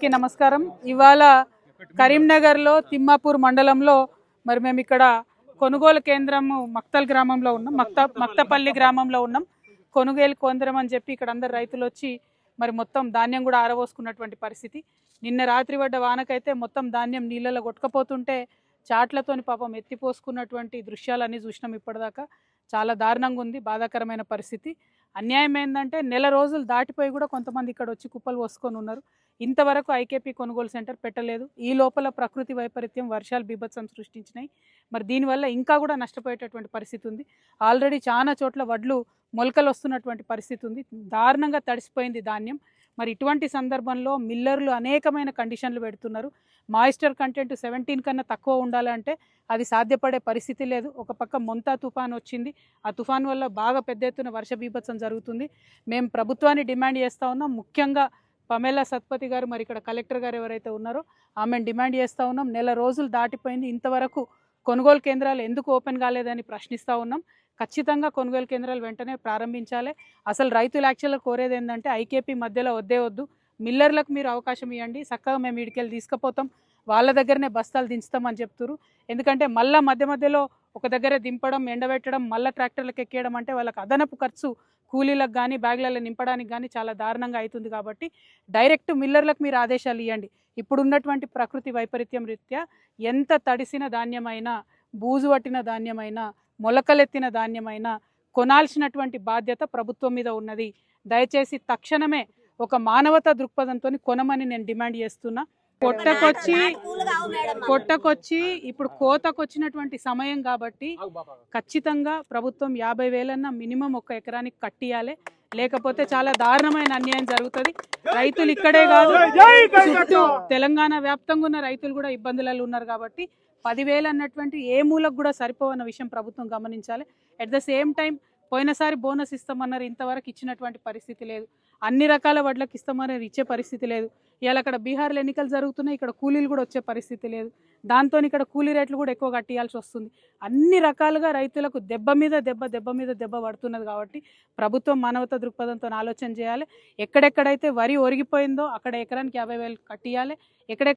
కి నమస్కారం. ఇవాళ కరీంనగర్లో తిమ్మాపూర్ మండలంలో మరి మేము ఇక్కడ కొనుగోలు కేంద్రము మక్తల్ గ్రామంలో ఉన్నాం. మక్త మక్తపల్లి గ్రామంలో ఉన్నాం. కొనుగోలు కేంద్రం అని చెప్పి ఇక్కడ అందరు రైతులు వచ్చి మరి మొత్తం ధాన్యం కూడా ఆరబోసుకున్నటువంటి పరిస్థితి. నిన్న రాత్రి పడ్డ వానకైతే మొత్తం ధాన్యం నీళ్ళలో కొట్టుకపోతుంటే చాట్లతోని పాపం ఎత్తిపోసుకున్నటువంటి దృశ్యాలన్నీ చూసినాం ఇప్పటిదాకా. చాలా దారుణంగా ఉంది బాధాకరమైన పరిస్థితి. అన్యాయం ఏంటంటే నెల రోజులు దాటిపోయి కూడా కొంతమంది ఇక్కడ వచ్చి కుప్పలు పోసుకొని ఉన్నారు. ఇంతవరకు ఐకేపీ కొనుగోలు సెంటర్ పెట్టలేదు. ఈ లోపల ప్రకృతి వైపరీత్యం వర్షాలు బీభత్సం సృష్టించినాయి. మరి దీనివల్ల ఇంకా కూడా నష్టపోయేటటువంటి పరిస్థితి ఉంది. ఆల్రెడీ చాలా చోట్ల వడ్లు మొలకలు వస్తున్నటువంటి పరిస్థితి ఉంది. దారుణంగా తడిసిపోయింది ధాన్యం. మరి ఇటువంటి సందర్భంలో మిల్లర్లు అనేకమైన కండిషన్లు పెడుతున్నారు. మాయిస్టర్ కంటెంట్ సెవెంటీన్ కన్నా తక్కువ ఉండాలంటే అది సాధ్యపడే పరిస్థితి లేదు. ఒక పక్క మొంతా తుఫాన్ వచ్చింది. ఆ తుఫాన్ వల్ల బాగా పెద్ద ఎత్తున వర్ష బీభత్సం జరుగుతుంది. మేము ప్రభుత్వాన్ని డిమాండ్ చేస్తూ ఉన్నాం. ముఖ్యంగా పమేలా సత్పతి గారు మరి ఇక్కడ కలెక్టర్ గారు ఎవరైతే ఉన్నారో ఆమెను డిమాండ్ చేస్తూ ఉన్నాం. నెల రోజులు దాటిపోయింది. ఇంతవరకు కొనుగోలు కేంద్రాలు ఎందుకు ఓపెన్ కాలేదని ప్రశ్నిస్తూ ఉన్నాం. ఖచ్చితంగా కొనుగోలు కేంద్రాలు వెంటనే ప్రారంభించాలి. అసలు రైతులు యాక్చువల్గా కోరేది ఏంటంటే ఐకేపీ మధ్యలో వద్దే వద్దు. మిల్లర్లకు మీరు అవకాశం ఇవ్వండి. చక్కగా మేము ఇడికెళ్ళి తీసుకుపోతాం. వాళ్ళ దగ్గరనే బస్తాలు దించుతామని చెప్తున్నారు ఎందుకంటే మళ్ళీ మధ్య మధ్యలో ఒక దగ్గర దింపడం ఎండబెట్టడం మళ్ళీ ట్రాక్టర్లకు ఎక్కేయడం అంటే వాళ్ళకి అదనపు ఖర్చు. కూలీలకు కానీ బ్యాగులలో నింపడానికి కానీ చాలా దారుణంగా అవుతుంది కాబట్టి డైరెక్ట్ మిల్లర్లకు మీరు ఆదేశాలు ఇవ్వండి ఇప్పుడున్నటువంటి ప్రకృతి వైపరీత్యం రీత్యా ఎంత తడిసిన ధాన్యమైనా బూజు పట్టిన ధాన్యమైనా మొలకలెత్తిన ధాన్యమైనా కొనాల్సినటువంటి బాధ్యత ప్రభుత్వం మీద ఉన్నది. దయచేసి తక్షణమే ఒక మానవతా దృక్పథంతో కొనమని నేను డిమాండ్ చేస్తున్నా. పొట్టకొచ్చి పొట్టకొచ్చి ఇప్పుడు కోతకు వచ్చినటువంటి సమయం కాబట్టి ఖచ్చితంగా ప్రభుత్వం యాభై వేలన్న మినిమం ఒక ఎకరానికి కట్టియాలి. లేకపోతే చాలా దారుణమైన అన్యాయం జరుగుతుంది. రైతులు ఇక్కడే కాదు. చుట్టూ తెలంగాణ వ్యాప్తంగా ఉన్న రైతులు కూడా ఇబ్బందులలో ఉన్నారు కాబట్టి పదివేలు అన్నటువంటి ఏ మూలకు కూడా సరిపోవన్న విషయం ప్రభుత్వం గమనించాలి. అట్ ద సేమ్ టైం పోయినసారి బోనస్ ఇస్తామన్నారు ఇంతవరకు ఇచ్చినటువంటి పరిస్థితి లేదు. అన్ని రకాల వడ్లకు ఇస్తామన్నారు ఇచ్చే పరిస్థితి లేదు. ఇవాళ అక్కడ బీహార్లో ఎన్నికలు జరుగుతున్నాయి ఇక్కడ కూలీలు కూడా వచ్చే పరిస్థితి లేదు. దాంతో ఇక్కడ కూలీ రేట్లు కూడా ఎక్కువ కట్టియాల్సి వస్తుంది. అన్ని రకాలుగా రైతులకు దెబ్బ మీద దెబ్బ దెబ్బ మీద దెబ్బ పడుతున్నది కాబట్టి ప్రభుత్వం మానవత దృక్పథంతో ఆలోచన చేయాలి. ఎక్కడెక్కడైతే వరి ఒరిగిపోయిందో అక్కడ ఎకరానికి యాభై వేలు కట్టియాలి. ఎక్కడెక్కడ